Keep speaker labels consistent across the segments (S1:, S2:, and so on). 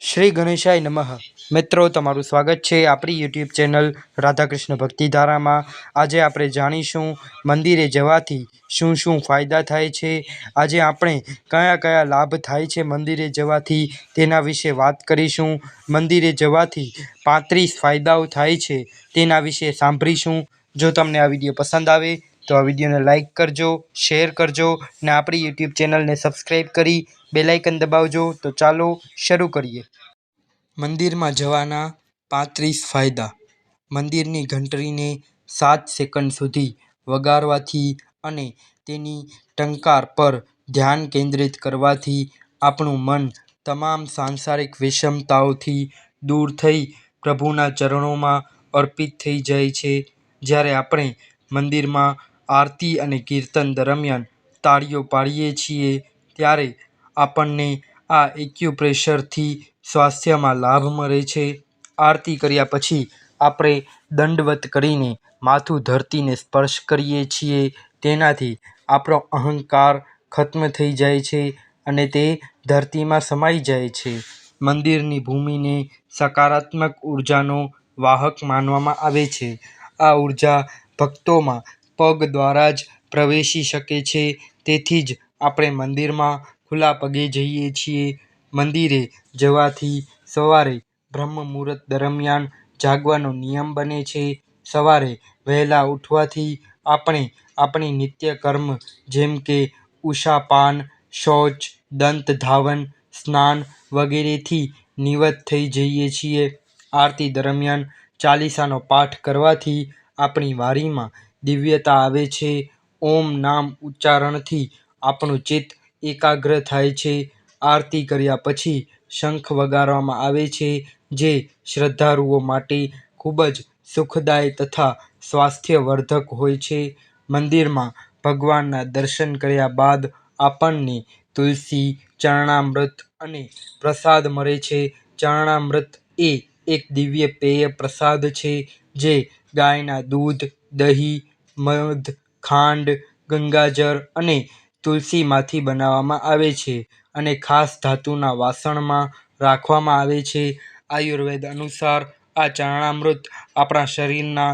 S1: શ્રી ગણેશાય નમઃ. મિત્રો, તમારું સ્વાગત છે આપણી યુટ્યુબ ચેનલ રાધાકૃષ્ણ ભક્તિધારામાં. આજે આપણે જાણીશું મંદિરે જવાથી શું શું ફાયદા થાય છે, આજે આપણે કયા કયા લાભ થાય છે મંદિરે જવાથી તેના વિશે વાત કરીશું. મંદિરે જવાથી પાંત્રીસ ફાયદાઓ થાય છે તેના વિશે સાંભળીશું. જો તમને આ વીડિયો પસંદ આવે તો આ વિડીયોને લાઇક કરજો શેર કરજો ને આપણી યુટ્યુબ ચેનલને સબસ્ક્રાઈબ કરી બેલાઇકન દબાવજો. તો ચાલો શરૂ કરીએ. મંદિરમાં જવાના પાંત્રીસ ફાયદા. મંદિરની ઘંટડીને સાત સેકન્ડ સુધી વગાડવાથી અને તેની ટંકાર પર ધ્યાન કેન્દ્રિત કરવાથી આપણું મન તમામ સાંસારિક વિષમતાઓથી દૂર થઈ પ્રભુના ચરણોમાં અર્પિત થઈ જાય છે. જ્યારે આપણે મંદિરમાં આરતી અને કીર્તન દરમિયાન તાળીઓ પાડીએ છીએ ત્યારે આપણને આ એક્યુપ્રેશરથી સ્વાસ્થ્યમાં લાભ મળે છે. આરતી કર્યા પછી આપણે દંડવત કરીને માથું ધરતીને સ્પર્શ કરીએ છીએ. તેનાથી આપણો અહંકાર ખત્મ થઈ જાય છે અને તે ધરતીમાં સમાઈ જાય છે. મંદિરની ભૂમિને સકારાત્મક ઉર્જાનો વાહક માનવામાં આવે છે. આ ઊર્જા ભક્તોમાં પગ દ્વારા જ પ્રવેશી શકે છે. તેથી જ આપણે મંદિરમાં ખુલ્લા પગે જઈએ છીએ. મંદિરે જવાથી સવારે બ્રહ્મ મુહૂર્ત દરમિયાન જાગવાનો નિયમ બને છે. સવારે વહેલા ઉઠવાથી આપણે આપણી નિત્યકર્મ જેમ કે ઉષાપાન, શૌચ, દંત ધાવન, સ્નાન વગેરેથી નિવત થઈ જઈએ છીએ. આરતી દરમિયાન ચાલીસાનો પાઠ કરવાથી આપણી વાણીમાં દિવ્યતા આવે છે. ઓમ નામ ઉચ્ચારણથી આપણું ચિત્ત એકાગ્ર થાય છે. આરતી કર્યા પછી શંખ વગાડવામાં આવે છે, જે શ્રદ્ધાળુઓ માટે ખૂબ જ સુખદાયી તથા સ્વાસ્થ્યવર્ધક હોય છે. મંદિરમાં ભગવાનના દર્શન કર્યા બાદ આપણને તુલસી, ચરણામૃત અને પ્રસાદ મળે છે. ચરણામૃત એ એક દિવ્ય પેય પ્રસાદ છે, જે ગાયના દૂધ, દહીં મધ, ખાંડ, ગંગાજળ અને તુલસીમાંથી બનાવવામાં આવે છે અને ખાસ ધાતુના વાસણમાં રાખવામાં આવે છે. આયુર્વેદ અનુસાર આ ચરણામૃત આપણા શરીરના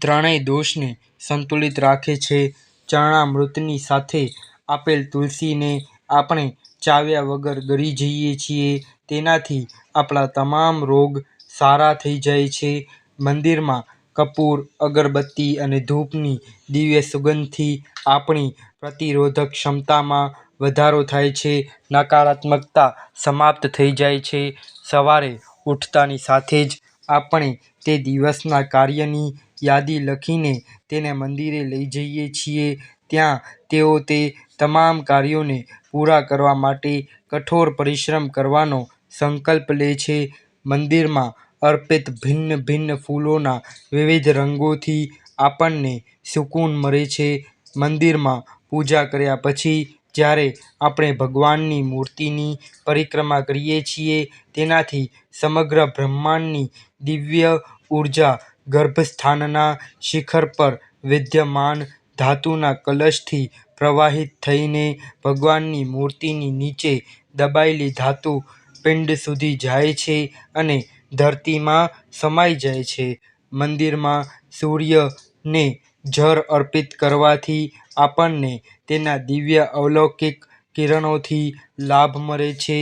S1: ત્રણેય દોષને સંતુલિત રાખે છે. ચરણામૃતની સાથે આપેલ તુલસીને આપણે ચાવ્યા વગર ગળી જઈએ છીએ. તેનાથી આપણા તમામ રોગ સારા થઈ જાય છે. મંદિરમાં કપૂર, અગરબત્તી અને ધૂપની દિવ્ય સુગંધથી આપણી પ્રતિરોધક ક્ષમતામાં વધારો થાય છે. નકારાત્મકતા સમાપ્ત થઈ જાય છે. સવારે ઉઠતાની સાથે જ આપણે તે દિવસના કાર્યની યાદી લખીને તેને મંદિરે લઈ જઈએ છીએ. ત્યાં તેઓ તે તમામ કાર્યોને પૂરા કરવા માટે કઠોર પરિશ્રમ કરવાનો સંકલ્પ લે છે. મંદિરમાં અર્પિત ભિન્ન ભિન્ન ફૂલોના વિવિધ રંગોથી આપણને સુકૂન મળે છે. મંદિરમાં પૂજા કર્યા પછી જ્યારે આપણે ભગવાનની મૂર્તિની પરિક્રમા કરીએ છીએ, તેનાથી સમગ્ર બ્રહ્માંડની દિવ્ય ઊર્જા ગર્ભસ્થાનના શિખર પર વિદ્યમાન ધાતુના કલશથી પ્રવાહિત થઈને ભગવાનની મૂર્તિની નીચે દબાયેલી ધાતુ પિંડ સુધી જાય છે અને ધરતીમાં સમાઈ જાય છે. મંદિરમાં સૂર્યને જળ અર્પિત કરવાથી આપણને તેના દિવ્ય અલૌકિક કિરણોથી લાભ મળે છે.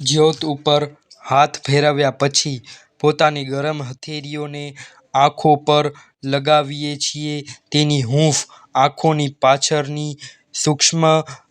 S1: જ્યોત ઉપર હાથ ફેરવ્યા પછી પોતાની ગરમ હથેળીઓને આંખો પર લગાવીએ છીએ. તેની હૂંફ આંખોની પાછળની સૂક્ષ્મ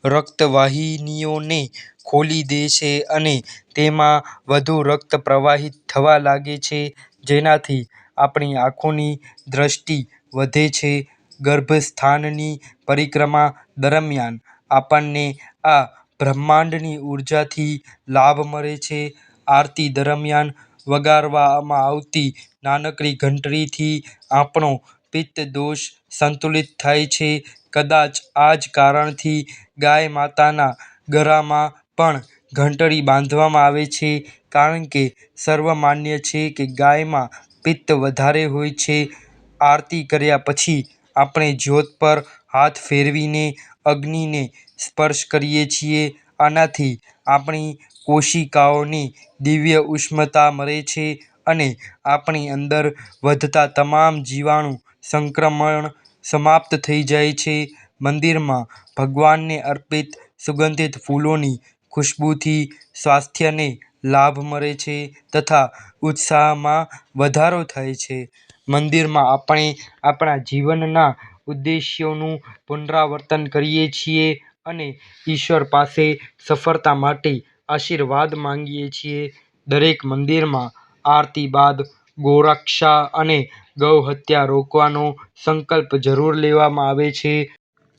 S1: રક્તવાહિનીઓને ખોલી દે છે અને તેમાં વધુ રક્ત પ્રવાહિત થવા લાગે છે, જેનાથી આપણી આંખોની દૃષ્ટિ વધે છે. ગર્ભસ્થાનની પરિક્રમા દરમિયાન આપણને આ બ્રહ્માંડની ઉર્જાથી લાભ મળે છે. આરતી દરમિયાન વગાડવામાં આવતી નાનકડી ઘંટડીથી આપણો પિત્ત દોષ સંતુલિત થાય છે. કદાચ આ જ કારણથી ગાય માતાના ગળામાં પણ ઘંટડી બાંધવામાં આવે છે કારણ કે સર્વમાન્ય છે કે ગાયમાં પિત્ત વધારે હોય છે આરતી કર્યા પછી આપણે જ્યોત પર હાથ ફેરવીને અગ્નિને સ્પર્શ કરીએ છીએ આનાથી આપણી કોશિકાઓની દિવ્ય ઉષ્મતા મળે છે અને આપણી અંદર વધતા તમામ જીવાણુ સંક્રમણ સમાપ્ત થઈ જાય છે. મંદિરમાં ભગવાનને અર્પિત સુગંધિત ફૂલોની ખુશ્બુથી સ્વાસ્થ્યને લાભ મળે છે તથા ઉત્સાહમાં વધારો થાય છે. મંદિરમાં આપણે આપણા જીવનના ઉદ્દેશ્યોનું પુનરાવર્તન કરીએ છીએ અને ઈશ્વર પાસે સફળતા માટે આશીર્વાદ માંગીએ છીએ. દરેક મંદિરમાં આરતી બાદ ગોરક્ષા અને ગૌહત્યા રોકવાનો સંકલ્પ જરૂર લેવામાં આવે છે.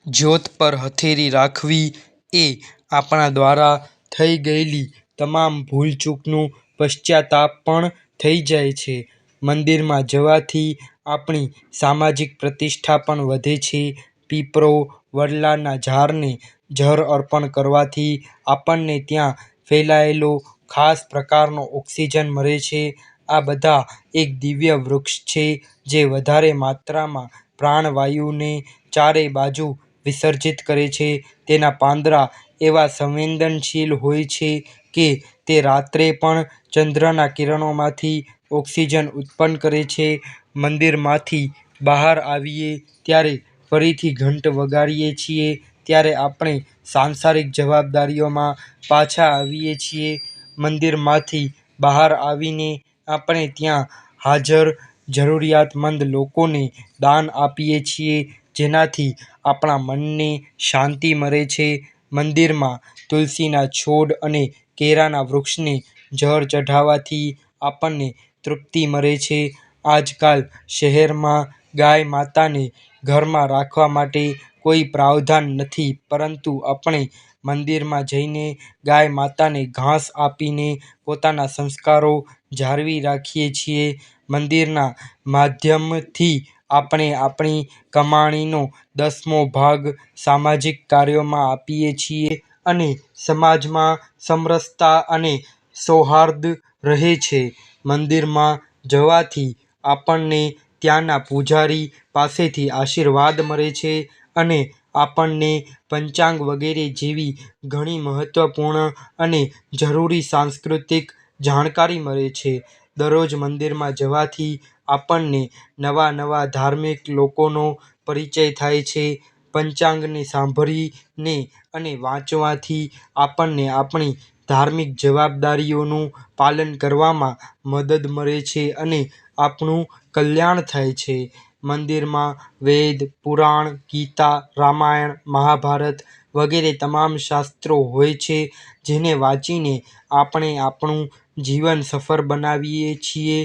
S1: જ્યોત પર હથેળી રાખવી એ આપણા દ્વારા થઈ ગયેલી તમામ ભૂલચૂકનું પશ્ચાતાપ પણ થઈ જાય છે. મંદિરમાં જવાથી આપણી સામાજિક પ્રતિષ્ઠા પણ વધે છે. પીપળો, વડલાના ઝાડને જળ અર્પણ કરવાથી આપણને ત્યાં ફેલાયેલો ખાસ પ્રકારનો ઓક્સિજન મળે છે. આ બધા એક દિવ્ય વૃક્ષ છે જે વધારે માત્રામાં પ્રાણવાયુને ચારે બાજુ વિસર્જિત કરે છે. તેના પાંદડા એવા સંવેદનશીલ હોય છે કે તે રાત્રે પણ ચંદ્રના કિરણોમાંથી ઓક્સિજન ઉત્પન્ન કરે છે. મંદિરમાંથી બહાર આવીએ ત્યારે ફરીથી ઘંટ વગાડીએ છીએ, ત્યારે આપણે સાંસારિક જવાબદારીઓમાં પાછા આવીએ છીએ. મંદિરમાંથી બહાર આવીને આપણે ત્યાં હાજર જરૂરિયાતમંદ લોકોને દાન આપીએ છીએ, જેનાથી આપણા મનને શાંતિ મળે છે. મંદિરમાં તુલસીના છોડ અને કેરાના વૃક્ષને જળ ચઢાવવાથી આપણને તૃપ્તિ મળે છે. આજકાલ શહેરમાં ગાય માતાને ઘરમાં રાખવા માટે કોઈ પ્રાવધાન નથી, પરંતુ આપણે મંદિરમાં જઈને ગાય માતાને ઘાસ આપીને પોતાના સંસ્કારો જાળવી રાખીએ છીએ. મંદિરના માધ્યમથી આપણે આપણી કમાણીનો દસમો ભાગ સામાજિક કાર્યોમાં આપીએ છીએ અને સમાજમાં સમરસતા અને સૌહાર્દ રહે છે. મંદિરમાં જવાથી આપણને ત્યાંના પૂજારી પાસેથી આશીર્વાદ મળે છે અને આપણને પંચાંગ વગેરે જેવી ઘણી મહત્ત્વપૂર્ણ અને જરૂરી સાંસ્કૃતિક જાણકારી મળે છે. દરરોજ મંદિરમાં જવાથી આપણને નવા નવા ધાર્મિક લોકોનો પરિચય થાય છે. પંચાંગને સાંભળીને અને વાંચવાથી આપણને આપણી ધાર્મિક જવાબદારીઓનું પાલન કરવામાં મદદ મળે છે અને આપણું કલ્યાણ થાય છે. મંદિરમાં વેદ, પુરાણ, ગીતા, રામાયણ, મહાભારત વગેરે તમામ શાસ્ત્રો હોય છે જેને વાંચીને આપણે આપણું જીવન સફળ બનાવીએ છીએ.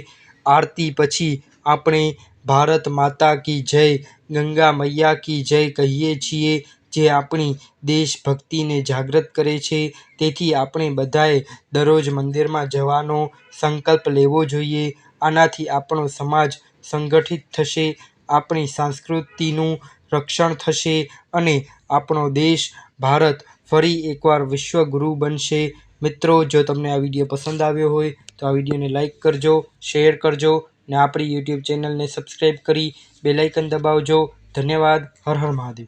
S1: આરતી પછી આપણે ભારત માતા કી જય, ગંગા મૈયા કી જય કહીએ છીએ જે આપણી દેશભક્તિને જાગૃત કરે છે. તેથી આપણે બધાએ દરરોજ મંદિરમાં જવાનો સંકલ્પ લેવો જોઈએ. આનાથી આપણો સમાજ સંગઠિત થશે, આપણી સંસ્કૃતિનું રક્ષણ થશે અને આપણો દેશ ભારત ફરી એકવાર વિશ્વગુરુ બનશે. મિત્રો જો તમને આ વીડિયો પસંદ આવ્યો હોય તો આ વિડીયોને લાઈક કરજો, શેર કરજો ને આપણી યુટ્યુબ ચેનલને સબસ્ક્રાઈબ કરી બેલાઇકન દબાવજો. ધન્યવાદ. હર હર મહાદેવ.